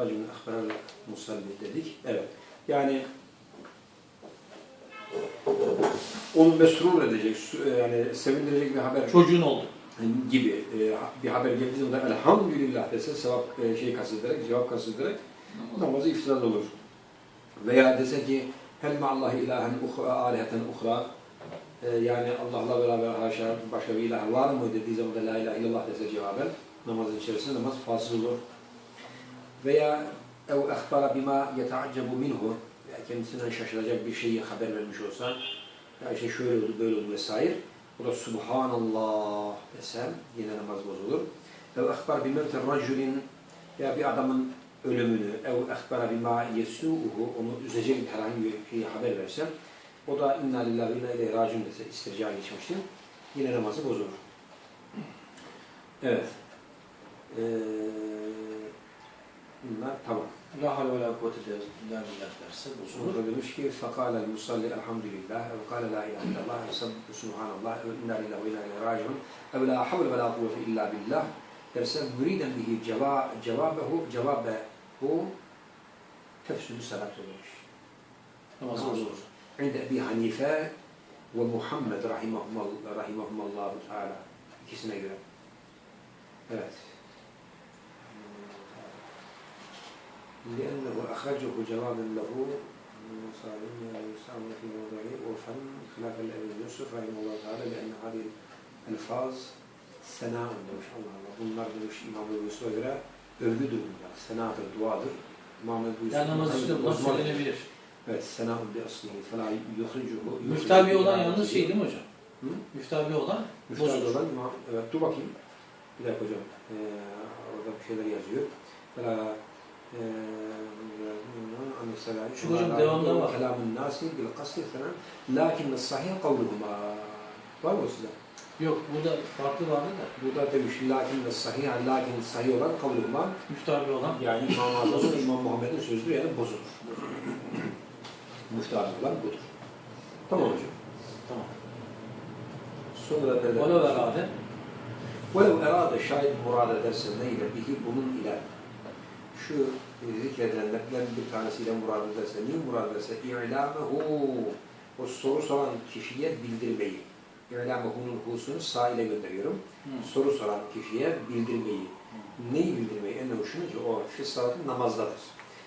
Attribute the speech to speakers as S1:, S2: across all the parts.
S1: Racun akberal musalli dedik. Evet. Yani onu mesrur edecek, su- yani sevindirecek bir haber
S2: Çocuğun oldu.
S1: gibi e, bir haber geldiği zaman elhamdülillah dese sevap e, şey kastederek, cevap kastederek namazı iftizal olur. Veya dese ki hel ma'allahi ilahen uhra, aliheten uhra e, yani Allah'la beraber haşa başka bir ilah var mı dediği zaman da la ilahe illallah dese cevaben namazın içerisinde namaz fasıl olur. Veya ev ehbara bima yeta'accebu minhu veya kendisinden şaşıracak bir şeyi haber vermiş olsa ya işte şöyle oldu böyle oldu vesaire o da Subhanallah desem yine namaz bozulur. Ev ehbar bimevte raculin ya bir adamın ölümünü ev ehbara bima yesu'uhu onu üzecek herhangi bir şeyi haber versem o da inna lillahi inna ileyhi raciun dese istirca geçmişti. Yine namazı bozulur. Evet. Ee,
S2: ما طبعا لا حول ولا قوة إلا
S1: بالله تحسب المشكل فقال المصلي الحمد لله وقال لا إله إلا الله سبحان الله إنا لله وإنا إليه راجعون أو لا حول ولا قوة إلا بالله تحسب مريدا به جواب جوابه جوابه هو تفسد
S2: صلاة الوش
S1: عند أبي حنيفة ومحمد رحمهم الله رحمهم الله تعالى ikisine göre. Evet. لأنه أخرجه جوابا له من صالح يستعمل في موضعه وفهم خلاف الأبي يوسف رحمه الله تعالى لأن هذه الألفاظ ثناء demiş Allah Allah. Bunlar demiş İmam Ebu Yusuf'a göre övgüdür bunlar. Senadır, duadır. İmam Ebu Yusuf.
S2: Yani namaz işte bunlar
S1: bozmaz.
S2: söylenebilir.
S1: Evet, sena'un bi aslihi. Fela yuhricuhu.
S2: Müftabi olan yalnız şey değil mi hocam?
S1: Hı?
S2: Müftabi olan
S1: Müftabi
S2: bozulur.
S1: olan imam. Evet, dur bakayım. Bir dakika hocam. Ee, orada bir şeyler yazıyor. Fela eee
S2: Şu hocam devamda var.
S1: Kelamun nasi bil kasdi falan. Lakin sahih kavluhuma. Var mı o size?
S2: Yok burada farklı vardı da.
S1: Burada demiş lakin sahih, lakin sahih olan kavluhuma.
S2: Müftabi olan
S1: Yani İmam Azam'ın İmam Muhammed'in sözüdür yani bozulur. Müftahı olan budur. Tamam hocam.
S2: tamam.
S1: Sonra nerede?
S2: Velev erade
S1: وَلَوْ اَرَادَ şayet murad ederse neyle bihi bunun ile şu zikredilenlerden bir tanesiyle murad ederse, niye murad ederse? İ'lâmehu o soru soran kişiye bildirmeyi. İ'lâmehu'nun husunu sağ ile gönderiyorum.
S2: Hı.
S1: Soru soran kişiye bildirmeyi. Neyi bildirmeyi? Ennehu şunu ki o fissalatın namazdadır.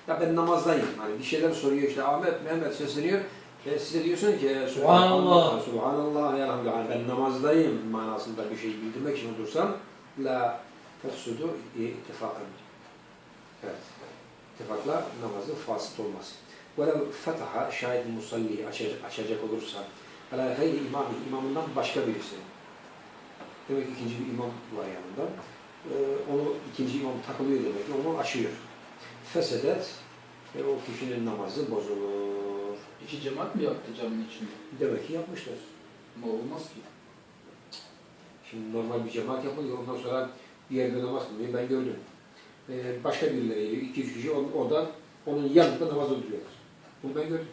S1: Ya ben namazdayım. Hani bir şeyler soruyor işte Ahmet, Mehmet sesleniyor. E, size diyorsun ki
S2: Subhanallah.
S1: Subhanallah ya Elhamdülillah. Ben namazdayım manasında bir şey bildirmek için otursam la tefsudu ittifakan. Evet. İttifakla namazı fasit olmaz. Velev fetaha şayet musalli açacak, açacak olursa ala gayri imami, imamından başka birisi. Demek ki ikinci bir imam var yanında. Ee, onu ikinci imam takılıyor demek ki onu aşıyor. Fesedet ve o kişinin namazı bozulur.
S3: İki cemaat mi yaptı caminin içinde?
S1: Demek ki yapmışlar.
S3: Ama olmaz ki.
S1: Şimdi normal bir cemaat yapılıyor. Ondan sonra bir yerde namaz kılıyor. Ben gördüm. Ee, başka birileri geliyor. iki üç kişi oradan onun yanında namaz duruyorlar. Bunu ben gördüm.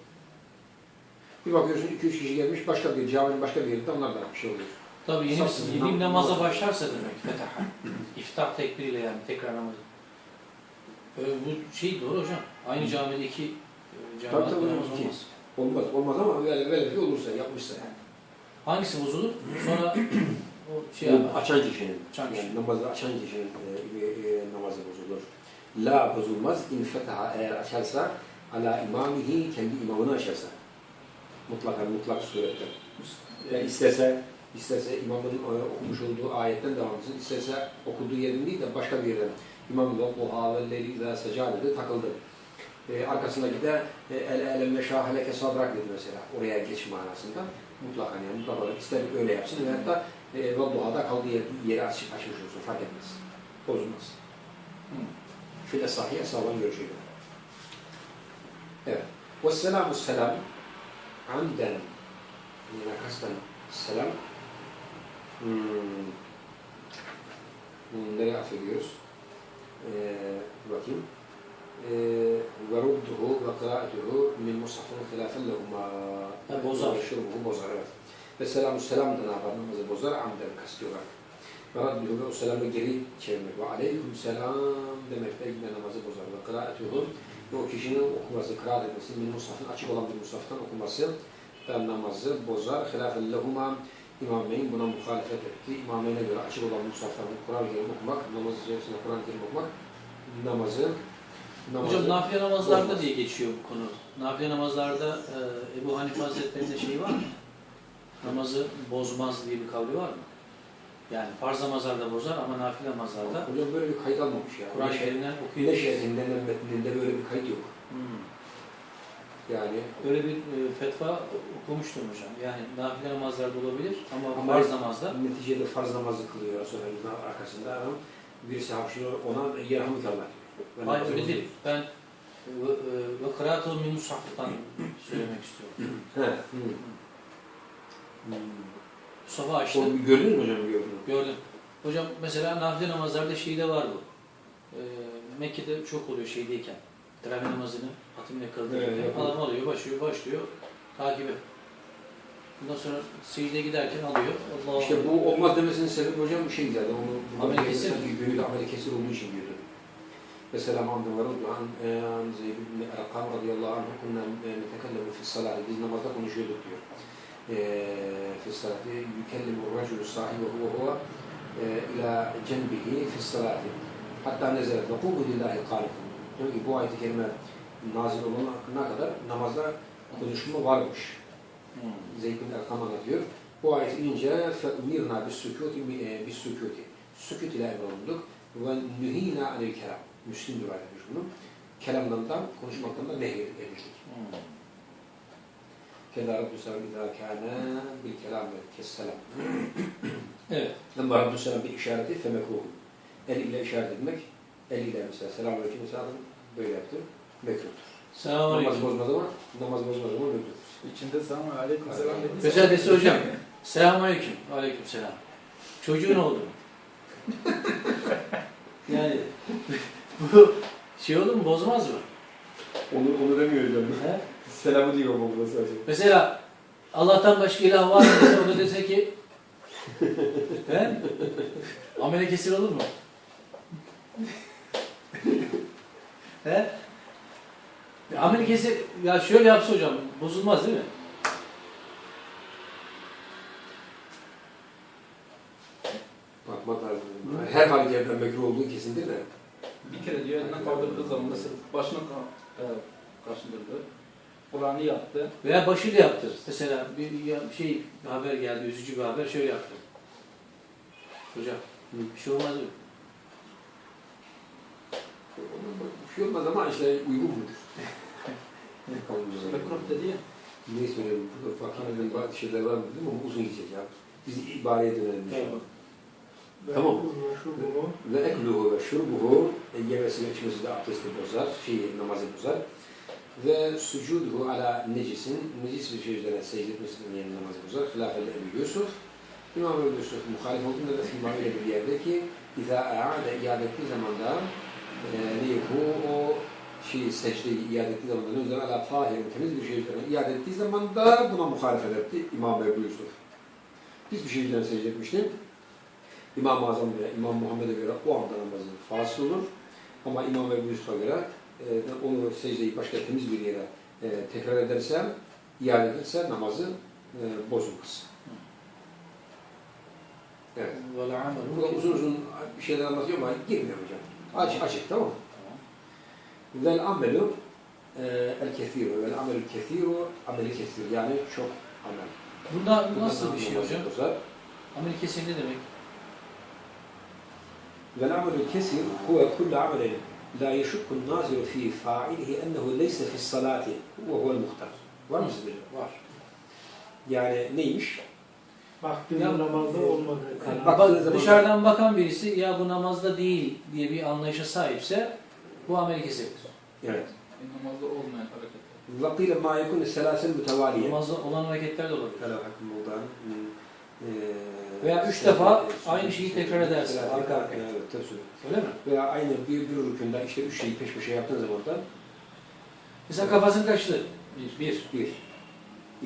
S1: Bir bakıyorsun iki üç kişi gelmiş başka bir caminin başka bir yerinde onlar da bir şey oluyor.
S2: Tabii yeni,
S1: Sapsın,
S2: yeni
S1: nam-
S2: namaza
S1: namaz.
S2: başlarsa demek fetaha. İftah tekbiriyle yani tekrar namazı. Ee, bu şey doğru hocam. Aynı camide iki e,
S1: tabii,
S2: namaz olmaz.
S1: Olmaz. Olmaz ama böyle, böyle bir olursa yapmışsa yani.
S2: Hangisi bozulur? Sonra o şey
S1: Bu
S2: yapar.
S1: açan kişinin,
S2: Açan
S1: yani namazı açan kişinin e, e, e, namazı bozulur. La bozulmaz. İn fetaha eğer açarsa ala imamihi kendi imamını açarsa. Mutlaka mutlak surette. Yani isterse isterse imamın e, okumuş olduğu ayetten devam etsin. İsterse okuduğu yerin değil de başka bir yerden. İmam da Duha ve Leyli İzâ Secâde'de takıldı. E, arkasındaki de e, el elem şaheleke sadrak dedi mesela. Oraya geç manasında. Mutlaka yani mutlaka olarak ister öyle yapsın ve hatta e, ve duhada kaldığı yer, yeri açıp açmış olsun fark etmez. Bozulmaz. Fil esahi esaban görüşüyle. Evet. Ve selam amden yani kasten selam. Hmm, nereye affediyoruz? Ee, bakayım. Ve rudduhu ve kıraatuhu min mushafın hilafen lehuma
S2: bozar.
S1: Ve şurubuhu bozar evet. Ve selamu selam da ne yapar? Namazı bozar amden kasti olarak. Ve radduhu ve o selamı geri çevirmek. Ve aleyküm selam demek de yine namazı bozar. Ve kıraatuhu ve o kişinin okuması, kıraat etmesi, min musafın açık olan bir musaftan okuması da namazı bozar. Hilafen lehuma İmameyn buna muhalefet etti. İmameyne göre açık olan musafların Kur'an-ı Kerim okumak, namaz içerisinde Kur'an-ı Kerim okumak namazı namazı
S2: Hocam nafile namazlarda diye geçiyor bu konu. Nafile namazlarda e, Ebu Hanife Hazretleri'nde şey var mı? Namazı bozmaz diye bir kavli var mı? Yani farz namazlarda bozar ama nafile namazlarda
S1: Hocam böyle bir kayıt almamış ya.
S2: Kur'an-ı Kerim'den
S1: Ne
S2: okuyup
S1: şerhinden ne metninde böyle bir kayıt yok.
S2: Hmm.
S1: Yani
S2: Böyle bir e, fetva okumuştum hocam. Yani nafile namazlarda olabilir ama,
S1: Ama-
S2: farz namazda
S1: neticede farz namazı kılıyor Resulü'nün arkasında birisi hapşırıyor ona yerhamdülillah Ben
S2: hayır öyle değil. Ben ve, e, ve kıraat-ı min mushaf'tan söylemek istiyorum.
S1: He. Hı.
S2: Mustafa açtı.
S1: O gördünüz mü hocam gördünüz?
S2: Gördüm. Hocam mesela nafile namazlarda şeyde var bu. Ee, Mekke'de çok oluyor şeydeyken. Teravih namazını hatimle kıldırırken
S1: Evet, evet.
S2: adam alıyor, başlıyor, başlıyor, takibi. Bundan sonra secdeye giderken alıyor. Allah
S1: İşte bu olmaz demesinin sebebi hocam bir şey zaten. Onu burada
S2: kesir.
S1: gönül ameli kesir olduğu için diyordu. Mesela Hamdi var an an Zeyd ibn Erkam radıyallahu anh kunna netekellemu fi salat. Biz namazda konuşuyorduk diyor. Eee fi salati yukellimu raculu sahibi huve huve ila cenbihi fi salati. Hatta nezelet ve kubu lillahi kâlikum. Diyor ki bu ayet-i kerime nazil olana kadar namazda konuşma varmış.
S2: Hmm.
S1: Zeyd bin Erkam anlatıyor. Bu ayet inince فَاُمِرْنَا بِالسُّكُوتِ بِالسُّكُوتِ Sükut ile emrolunduk. ve nühînâ anil kelam. Müslim rivayet etmiş bunu. Kelamdan da, konuşmaktan da nehyedilmiştik.
S2: Hmm.
S1: Keda Rabbi Selam idâ kâne bil kelam ve kesselam.
S2: Evet.
S1: Ama Rabbi Selam bir işareti femekruh. El ile işaret etmek, el ile mesela selam aleyküm adam böyle yaptı. Mekruhtur.
S2: Selamun
S1: Namaz
S2: Aleyküm.
S1: bozmaz ama, namaz bozmaz ama mekruhtur.
S3: İçinde sana aleyküm selam dedi.
S2: Mesela dese hocam. Selamun Aleyküm. Aleyküm selam. Çocuğun oldu mu? yani bu şey olur mu? Bozmaz mı?
S1: Onu, onu demiyor hocam.
S2: He?
S1: Selamı diyor bu burada sadece.
S2: Mesela Allah'tan başka ilah var mı dese o da dese ki he? Amele kesir olur mu? he? Amele kesir ya şöyle yapsa hocam bozulmaz değil mi?
S1: Bakmak lazım. Her halükarda mekruh olduğu kesindir de.
S3: Bir kere diyor eline kaldırdığı zaman mesela başına ka- e, kaşındırdı. Kur'an'ı yaptı.
S2: Veya başıyla yaptı. Mesela bir şey bir haber geldi, üzücü bir haber şöyle yaptı. Hocam bir şey olmaz mı?
S1: Bir şey olmaz ama işte uygun mudur?
S3: Mekruh dedi ya.
S1: ne? Burada fakirlerin bazı şeyler var mı dedim ama uzun gidecek ya. Biz ibareye dönelim.
S2: Tamam.
S1: Tamam. Ve ekluhu ve şurbuhu e, yemesi ve içmesi de abdesti bozar, şeyi namazı bozar. Ve sucuduhu ala necisin, necis bir şey üzerine secde etmesi yani namazı bozar. Hilafel Ebu Yusuf. İmam Ebu Yusuf muhalif olduğunda da firma öyle bir yerde ki İzâ e'âde iade ettiği zaman da e, neyhu o şeyi secdeyi iade ettiği zaman da ne üzerine ala tahirin temiz bir şey üzerine iade ettiği zaman da buna muhalefet etti İmam Ebu Yusuf. Biz bir şey üzerine secde etmiştik. İmam-ı Azam ve İmam Muhammed'e göre o anda namazı fasıl olur. Ama İmam Ebu Yusuf'a göre e, onu secdeyi başka temiz bir yere e, tekrar ederse, iade ederse namazı e, bozulmaz. Evet.
S2: Amelu
S1: Burada uzun uzun bir şeyler anlatıyor ama girmiyor hocam. Açık açık tamam mı? Vel amelu e, el kethiru. Vel amelü kethiru ameli kethir. Yani çok amel.
S2: Bunda nasıl bir şey hocam? Amel kesir ne demek?
S1: والعمل الكثير هو كل عمل لا يشك الناظر في فاعله أنه ليس في الصلاة وهو المختار. Var mı sizde?
S2: Var.
S1: Yani neymiş?
S4: Baktığın
S2: Ya-
S4: namazda olmadı.
S1: Yani
S2: Bak,
S1: baktığı zaman-
S2: dışarıdan bakan birisi ya bu namazda değil diye bir anlayışa sahipse bu amel kesirdir.
S1: Evet.
S3: Namazda olmayan hareketler.
S1: وقيل ما يكون الثلاث المتوالية.
S2: Namazda olan hareketler de olabilir.
S1: Kala hakkım olduğun,
S2: Veya üç defa aynı şeyi tekrar edersin, arka arkaya.
S1: Evet, tabii.
S2: Öyle mi?
S1: Veya aynı bir, bir rükünde işte üç şeyi peş peşe yaptığın zaman da
S2: Mesela kafasını kaçtı. Bir. Bir.
S1: bir,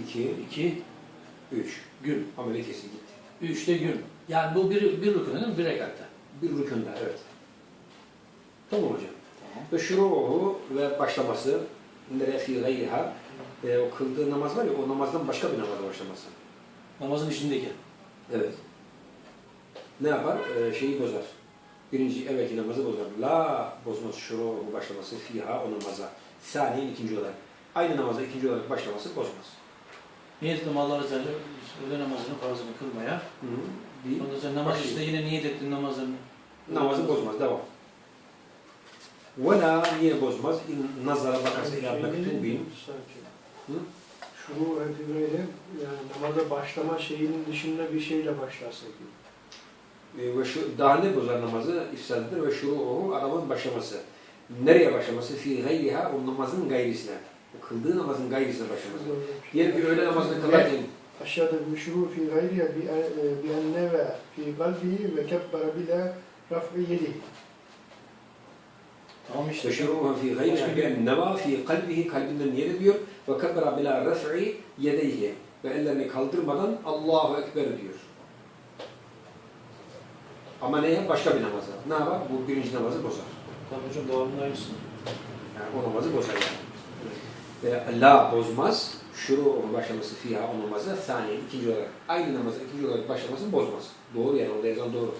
S1: iki,
S2: iki
S1: üç.
S2: gün.
S1: Ameli kesi gitti.
S2: Üçte gün. Yani bu bir, bir rükün değil mi? Bir rekatta.
S1: Bir rükünde, evet. Tamam hocam.
S2: Tamam.
S1: Ve şuruhu ve başlaması nereye fi gayriha e, o kıldığı namaz var ya o namazdan başka bir namaza başlaması.
S2: Namazın içindeki.
S1: Evet. Ne yapar? E, şeyi bozar. Birinci evvelki namazı bozar. La bozmaz şuruhu başlaması fiha o namaza. Saniye ikinci olarak. Aynı namaza ikinci olarak başlaması bozmaz.
S2: Niyet ettim Allah Azze öğle namazının farzını kılmaya.
S1: Hı -hı. Bir
S2: Ondan sonra namaz içinde yine niyet ettin namazın.
S1: namazı bozmaz. Devam. Ve la niye bozmaz? İn nazara bakarsa ila mektubin. Hı?
S4: Şuru böyle yani namaza başlama şeyinin dışında bir şeyle başlarsa gibi.
S1: E, ve şu daha ne bozar namazı ifsadıdır ve şuruhu adamın başlaması. Nereye başlaması? Fi gayriha o namazın gayrisine. O kıldığı namazın gayrisine başlaması. Diyelim ki öğle namazını kılarken
S4: Aşağıda müşru fi gayriye bi enne ve fi kalbihi ve kebbere bile raf'i yedi.
S2: Tamam işte.
S1: ve şuruhu fi gayriha bi nema fi kalbihi kalbinden niyet ediyor ve kebbera bila ref'i yedeyhi ve ellerini kaldırmadan Allahu Ekber diyor. Ama neye? Başka bir namaza. Ne yapar? Bu birinci namazı bozar.
S2: Tabii hocam devamında aynısı.
S1: Yani o namazı bozar yani. Ve la bozmaz, şuru başlaması fiha o namaza, saniye ikinci olarak, aynı namaza ikinci olarak başlaması bozmaz. Doğru yani, orada yazan doğru.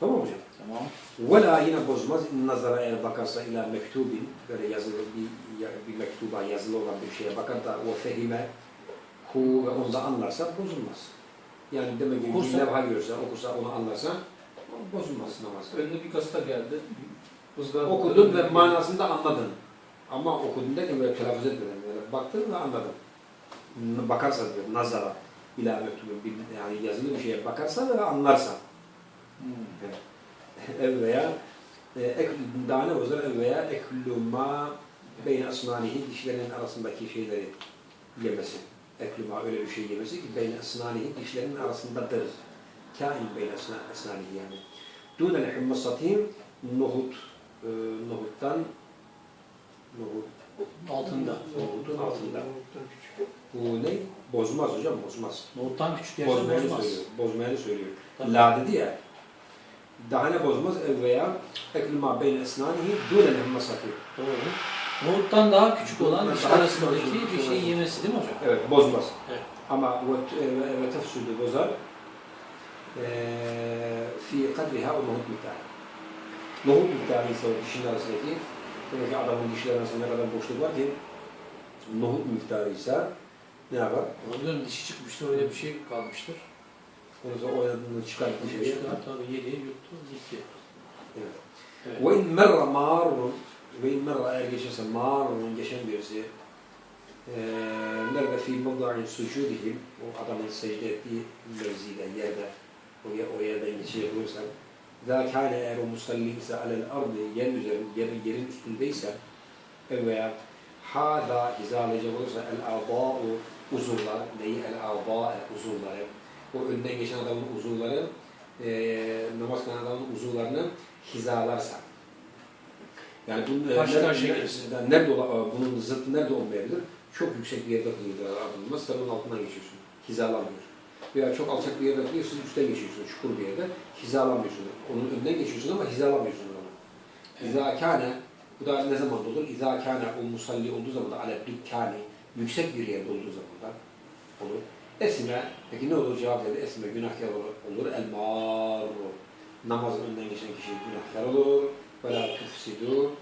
S1: Tamam hocam?
S2: Tamam.
S1: Ve la yine bozmaz, nazara eğer bakarsa ila mektubin, böyle yazılı bir, bir mektuba, yazılı olan bir şeye bakar da o fehime, hu ve onu da anlarsa bozulmaz. Yani demek ki bir levha görürse, okursa onu anlarsa bozulmaz namaz.
S3: Önüne bir gazete geldi. Buzlar
S1: Okudun ve manasını da anladın. Ama okudun derken böyle telaffuz etmeden böyle baktın ve anladın. Bakarsan diyor nazara ila mektubu bir- yani yazılı bir şeye bakarsan ve anlarsan.
S2: Hmm.
S1: Ev veya e, ek, daha ne bozar? Ev veya eklü ma beyne asnanihi dişlerinin arasındaki şeyleri yemesi. Eklü ma öyle bir şey yemesi ki beyne asnanihi dişlerinin arasındadır. Kain asna- asnanihi yani. Dûnel himmasatim nohut e, nohuttan nohut
S2: Altında.
S1: Nohutun altında. Bu ne? Bozmaz hocam bozmaz.
S2: Nohuttan küçük yerse bozmaz.
S1: söylüyor. Bozmayanı söylüyor.
S2: Tabii.
S1: La dedi ya. Daha ne bozmaz? Veya eklima beyne esnanihi dûnel himmasati.
S2: Doğru. Nohuttan daha küçük olan diş arasındaki bir şey yemesi değil mi hocam?
S1: Evet bozmaz.
S2: Evet.
S1: Ama ve, tefsüdü bozar. Eee fi kadriha o nohut miktarı. Nohut miktarı ise dişin arasındaki demek ki adamın dişleri arasında ne kadar boşluk var ki nohut miktarı ise ne yapar?
S2: Olabilir dişi çıkmıştır öyle bir şey kalmıştır.
S1: Onu sonra oynadığında çıkar bir şey.
S2: Çıkar, tabii yedi, yuttu, gitti.
S1: Evet.
S2: Evet.
S1: Ve in merra marun ve in merra eğer geçerse marun geçen birisi eee nerede fi mevda'in sucudihim o adamın secde ettiği mevzide yerde o, ye- o yerden geçecek olursa ذا كان eğer o musalli ise alel ardı yer üzerinde yerin, yerin üstündeyse ev veya hâzâ hizalayacak olursa el a'dâ'u uzuvlar neyi el a'dâ uzuvları o önden geçen adamın uzuvları eee namaz kılan adamın uzuvlarını hizalarsa. Yani bunun,
S2: Karşı
S1: e,
S2: karşıya
S1: nerede,
S2: gelirsin.
S1: nerede, nerede ola- bunun zıttı nerede olmayabilir? Çok yüksek bir yerde adamın. Mesela onun altından geçiyorsun. Hizalanmıyor. Veya çok alçak bir yerde kılıyorsun, üstten geçiyorsun. Çukur bir yerde. Hizalanmıyorsun. Onun önünden geçiyorsun ama hizalanmıyorsun onu. İzâ kâne, bu da ne zaman olur? İzâ kâne o musalli olduğu zaman da ale dükkâni, yüksek bir yerde olduğu zaman da olur. Esme, peki ne olur cevap dedi? Esme günahkar olur. olur. El marru, namazın önden geçen kişi günahkar olur. Ve la tufsidu,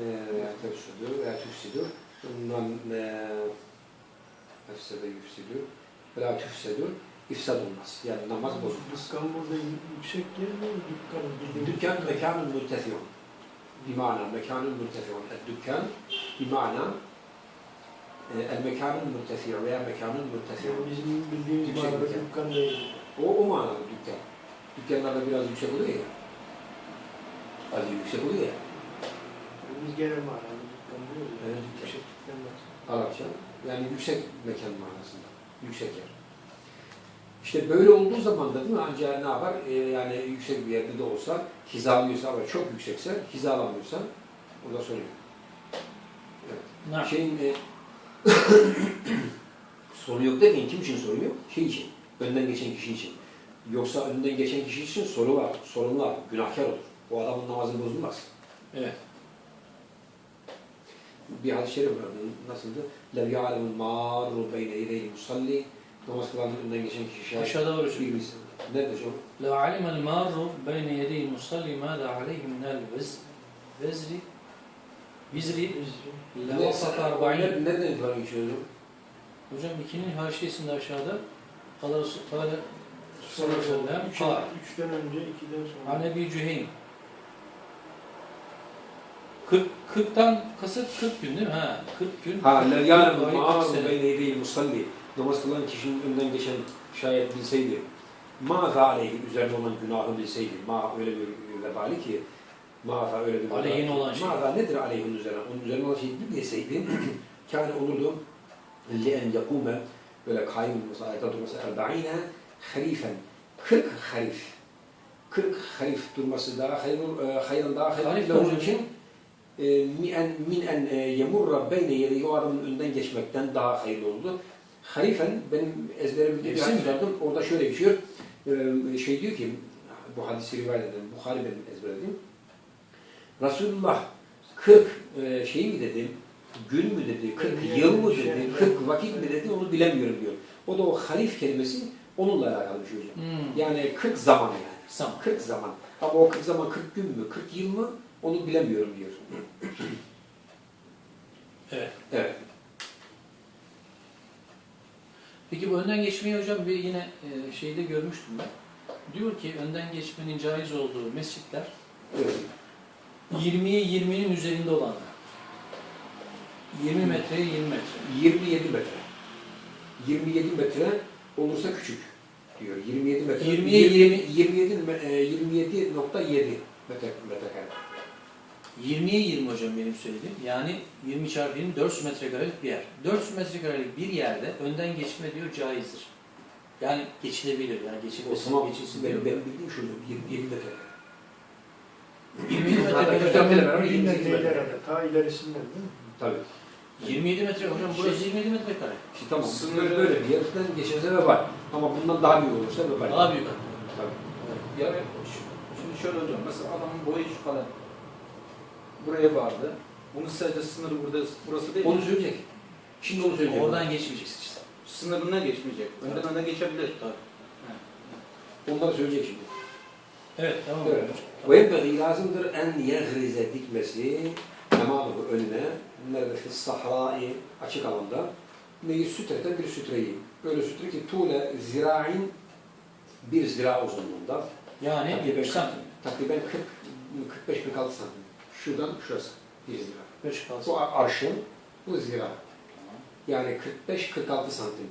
S1: e, veya tefsidu, veya tufsidu. Bundan e, efsede yufsidu, ve la tufsidu, ifsad olmaz. Yani namaz bozulmaz.
S4: Dükkan burada yüksek? Dükkanın bildiğin
S1: Dükkan mekanun mürtefiyon. Bimana mekanun mürtefiyon. Dükkan bimana e, el mekanun mürtefiyon veya mekanun mürtefiyon.
S4: Yani bizim bildiğimiz
S1: Yüksek
S4: manada
S1: dükkan.
S4: dükkan değil.
S1: O, o manada dükkan. Dükkanlarda biraz yüksek oluyor ya. Az yüksek oluyor ya.
S4: Yani biz genel manada dükkan diyoruz. Yani.
S1: Evet, dükkan.
S4: Yüksek dükkan var.
S1: Arapça. Yani yüksek mekan manasında. Yüksek yer. İşte böyle olduğu zaman da değil mi? Ancak ne yapar? Ee, yani yüksek bir yerde de olsa, hizalıyorsa ama çok yüksekse, hizalanmıyorsa o da sorun yok.
S2: Ne
S1: Şeyin e, sonu yok derken kim için sorun yok? Şey için, önden geçen kişi için. Yoksa önünden geçen kişi için soru var, sorun var, günahkar olur. O adamın namazı bozulmaz.
S2: Evet.
S1: Bir hadis-i şerif vardı. Nasıldı? لَوْ يَعْلَمُ الْمَارُ بَيْنَ يَدَيْهِ musalli Namaz kılanın önünden geçen kişi şahit.
S2: Aşağıda var hocam.
S1: Bilgisi. Nerede hocam?
S2: لو علم المار بين يدي المصلي ماذا عليه من الوزر Vizri, la vasat arba'in.
S1: Nereden itibaren hocam?
S2: İkinin her şeysinde aşağıda.
S4: Kala
S2: Resulullah sallallahu aleyhi
S4: ve
S2: sellem.
S4: Üçten önce, ikiden sonra.
S2: Anebi Cüheyn. 40 40'tan kasıt 40 gün değil mi? Ha, 40 gün.
S1: Ha, la
S2: ya'lemu ma'azu
S1: beyne yedeyi musalli. Namaz kılan kişinin önden geçen şayet bilseydi. Ma ve aleyhi üzerine olan günahı bilseydi. Ma öyle bir vebali ki مَاذَا öyle bir vebali
S2: Aleyhine
S1: ki,
S2: olan şey.
S1: مَاذَا nedir aleyhinin üzerine? Onun üzerine olan şeyi bilmeseydi kâne olurdu لِأَنْ يَقُومَ böyle kayyum mesela ayette durması اَرْبَعِينَ harifen 40 harif 40 harif durması daha hayır, e, hayırın daha hayır
S2: Harif
S1: ile
S2: ne
S1: onun
S2: hocam?
S1: için e, min en, min en e, yemurra beyne yedi o adamın önünden geçmekten daha hayırlı oldu. Harifen benim ezberimde bir
S2: Hepsi
S1: hadis
S2: mi?
S1: vardı. Orada şöyle geçiyor. E, şey diyor ki bu hadisi rivayet eden Bukhari benim ezberlediğim. Resulullah 40 e, şey mi dedi? Gün mü dedi? 40 yıl mı dedi? 40 vakit mi dedi? Onu bilemiyorum diyor. O da o harif kelimesi onunla alakalı bir şey hocam.
S2: Hmm.
S1: Yani 40 zaman yani.
S2: Tamam.
S1: 40 zaman. Ama o 40 zaman 40 gün mü, 40 yıl mı onu bilemiyorum diyor.
S2: Evet.
S1: Evet.
S2: Peki bu önden geçmeyi hocam bir yine e, şeyde görmüştüm ben. Diyor ki önden geçmenin caiz olduğu mescitler
S1: evet.
S2: 20'ye 20'nin üzerinde olanlar. 20 metreye 20 metre.
S1: 27 metre. 27 metre olursa küçük diyor. 27 metre.
S2: 20'ye 20.
S1: 27 me- e, 27.7 metre metrekare.
S2: 20'ye 20 hocam benim söylediğim. Yani 20 çarpı 20 400 metrekarelik bir yer. 400 metrekarelik bir yerde önden geçme diyor caizdir. Yani geçilebilir. Yani geçilmesi, geçilsin
S1: benim, benim bildiğim şu 27 metre.
S2: 27
S1: Zaten
S2: metre.
S1: göstergeler beraber
S4: Bir
S1: 28
S4: metreyle
S1: metre.
S4: Ta ilerisinden değil mi?
S1: Tabii.
S2: 27 metre hocam burası 27 metrekare.
S1: İşte tamam.
S3: Sınırı-
S1: Böyle, bir yerden geçen sebep var. Ama bundan daha büyük olursa var.
S2: Daha büyük.
S1: Tabii.
S3: Yani şimdi şöyle hocam, mesela adamın boyu şu kadar buraya vardı. Bunun sadece sınırı burada, burası değil.
S1: Onu söyleyecek. Şimdi onu söyleyecek.
S2: Oradan geçmeyeceksin işte.
S3: Sınırına geçmeyecek. Önden öne geçebilir.
S1: Onları söyleyecek şimdi.
S2: Evet tamam.
S1: Evet. Ve yenbeği lazımdır en yegrize dikmesi emamı önüne nerede sahrai açık alanda neyi sütreten bir sütreyi. Böyle sütre ki tuğle zirain bir zira uzunluğunda
S2: Yani
S1: takriben,
S2: 70 santim.
S1: takriben 40 45-46 santim. Şuradan şurası bir zira.
S2: 5 kalsın.
S1: Bu arşın bu zira. Yani 45-46 santim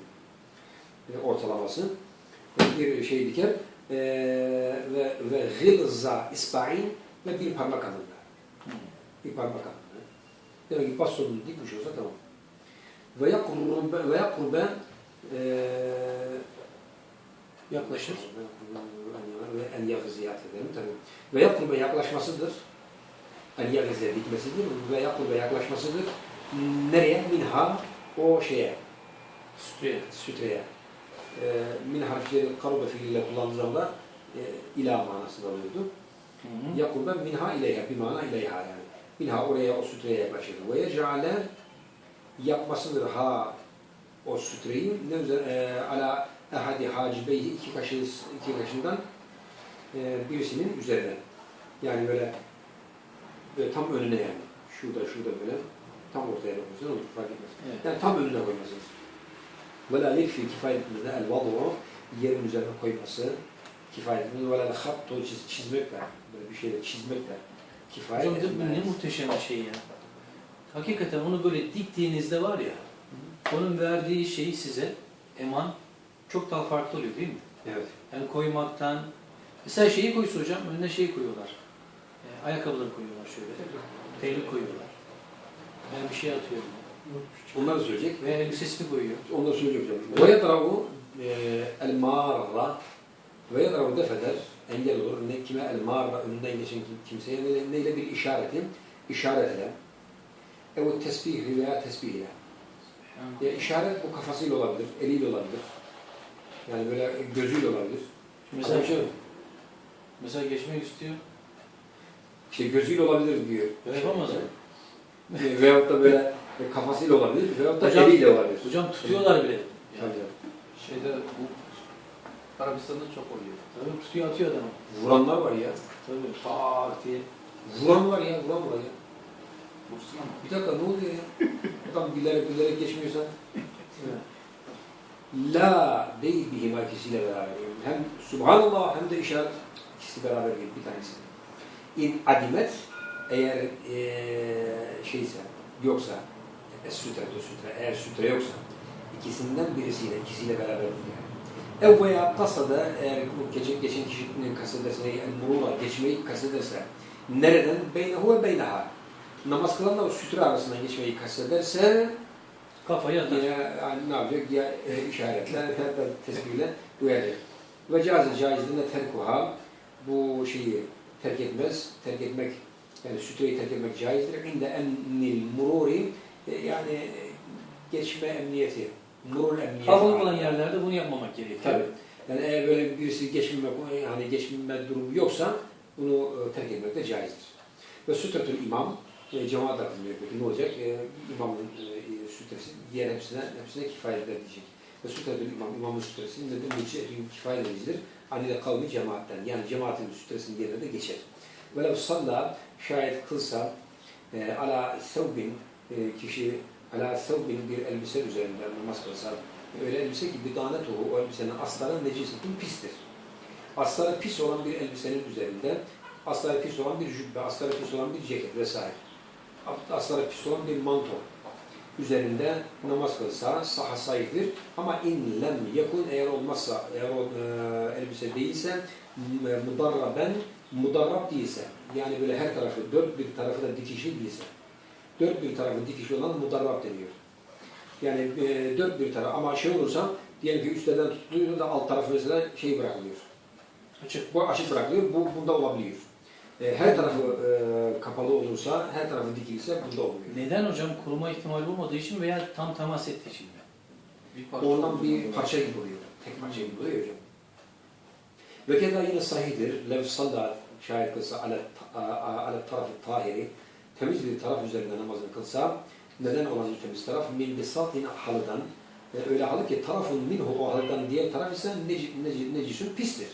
S1: e, ortalaması bir şey diker e, ve ve gılza isba'in ve bir parmak alında.
S2: Hmm.
S1: Bir parmak alında. Demek ki bastonunu dikmiş olsa tamam. Ve yakurbe ve yakurbe e,
S2: Yaklaşır.
S1: ve en yagziyat edelim tabii. Ve yakurbe yaklaşmasıdır. En yagziye dikmesidir ve yakurbe yaklaşmasıdır. Nereye? Minha o şeye,
S2: Sütüye.
S1: sütreye. E, min harfleri karuba fiiliyle kullandığı zaman da e, ila manasında oluyordu. Yakurbe minha ileyha, bir mana ileyha yani. Minha oraya, o sütreye yaklaşır. Ve yec'ale yapmasıdır ha o sütreyi ne üzere, e, ala ehadi hacibeyhi iki kaşı iki kaşından e, birisinin üzerine. Yani böyle, böyle tam önüne yani. Şurada, şurada böyle tam ortaya koymasın olur fark etmez.
S2: Evet.
S1: Yani tam önüne koymasın. La yekfi kifayetinde el vadu yerin üzerine koyması ve la hattu çiz, çizmekle böyle bir şeyle çizmekle kifayet
S2: Hocam
S1: etmez.
S2: ne muhteşem bir şey ya. Hakikaten onu böyle diktiğinizde var ya, onun verdiği şeyi size eman çok daha farklı oluyor değil mi?
S1: Evet.
S2: Yani koymaktan, mesela şeyi koysa hocam, önüne şey koyuyorlar. E, ayakkabıları koyuyorlar şöyle. Terlik koyuyorlar. Ben bir şey atıyorum.
S1: Onları söyleyecek.
S2: Ve elbisesini koyuyor.
S1: Onları söyleyecek hocam. Ve yadravu el marra ve yadravu defeder engel olur. Ne kime el marra önünden geçen kim- kimseye ne, neyle bir işareti işaretle ev tesbih veya tesbih ile. Ya işaret bu kafasıyla olabilir, eliyle olabilir. Yani böyle gözüyle olabilir.
S2: Mesela,
S1: şey,
S2: mesela geçmek istiyor.
S1: işte gözüyle olabilir diyor.
S2: Yapamaz mı?
S1: E, Veyahut da böyle e, kafasıyla olabilir. Veyahut da
S2: Hocam-
S1: eliyle olabilir.
S2: Hocam tutuyorlar bile. Yani,
S1: Tabii.
S3: Şeyde bu Arabistan'da çok oluyor.
S2: tabii tutuyor atıyor adamı.
S1: Vuranlar var ya.
S2: Tabii. Tak diye.
S1: Vuran var ya, vuran var ya.
S3: Vursun ama.
S1: Bir dakika ne oluyor ya? Adam bilerek bilerek geçmiyorsa. La değil bihima ikisiyle beraber. Hem Subhanallah hem de işaret ikisi beraber değil bir tanesi. İn adimet eğer eee şeyse yoksa es sütre de sütre eğer sütre yoksa ikisinden birisiyle ikisiyle beraber yani. Ev veya tasada eğer bu geçen, geçen kişinin kasederse el murura geçmeyi kasederse nereden beynehu ve beyneha namaz kılanla o sütre arasından geçmeyi kastederse
S2: Kafayı atar.
S1: Yine yani ne yapacak? Ya e, işaretle, da tesbihle duyacak. Ve caiz caizliğinde terkuha bu şeyi terk etmez. Terk etmek, yani sütreyi terk etmek caizdir. İnde ennil mururi e, yani e, geçme emniyeti. Murur emniyeti.
S2: Havalı olan yerlerde bunu yapmamak gerekiyor.
S1: Tabii. Yani eğer böyle birisi geçmeme, yani geçmeme durumu yoksa bunu e, terk etmek de caizdir. Ve sütretül imam, e, cemaat hakkında peki ne olacak? E, imamın e, sütresi diğer hepsine, hepsine kifayet eder diyecek. Ve sütretül imam, imamın sütresi nedir? Mücse kifayet edicidir. Anile kavmi cemaatten. Yani cemaatin sütresinin yerine de geçer. Velev salla şayet kılsa e, ala sevbin e, kişi ala sevbin bir elbise üzerinde namaz kılsa öyle elbise ki bidanet o, o elbisenin asları necisetun pistir. Asları pis olan bir elbisenin üzerinde asları pis olan bir cübbe, asları pis olan bir ceket vesaire. Asları pis olan bir manto üzerinde namaz kılsa saha sahiptir. Ama in lem yakun eğer olmazsa, eğer o e, elbise değilse m- mudarraben, mudarrab değilse yani böyle her tarafı, dört bir tarafı da dikişli değilse dört bir tarafı dikişli olan mudarrab deniyor. Yani e, dört bir taraf ama şey olursa diyelim ki üstlerden tutuluyor da alt tarafı mesela şey bırakılıyor.
S2: Açık.
S1: Bu açık bırakılıyor. Bu bunda olabiliyor. E, her tarafı e, kapalı olursa, her tarafı dikilirse bunda olmuyor.
S2: Neden hocam kuruma ihtimali olmadığı için veya tam temas ettiği için mi?
S3: Bir
S1: Ondan bir parça gibi oluyor. Tek parça gibi oluyor hocam. Ve keza yine sahidir. Lev salla şayet kılsa ale, ale tarafı tahiri temiz bir taraf üzerinde namazını kılsa neden olan bu temiz taraf? Min bisatin halıdan e, öyle halı ki tarafın minhu o halıdan diğer taraf ise neci, neci, necisun pistir.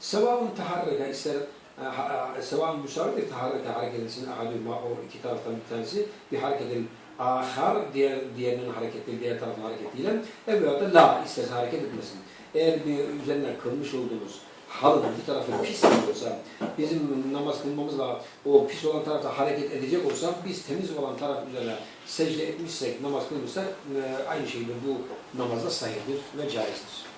S1: Sevabın taharreka ister e, e, sevabın müsaade taharreka hareket etsin ahadüma o iki taraftan bir tanesi bir hareketin ahar diğer diğerinin hareketi diğer tarafın hareketiyle evvela da la isterse hareket etmesin. Eğer bir üzerine kılmış olduğumuz halının bir tarafı pis olursa bizim namaz kılmamızla o pis olan tarafta hareket edecek olsa biz temiz olan taraf üzerine secde etmişsek namaz kılmışsak e, aynı şekilde bu namazda sahihtir ve caizdir.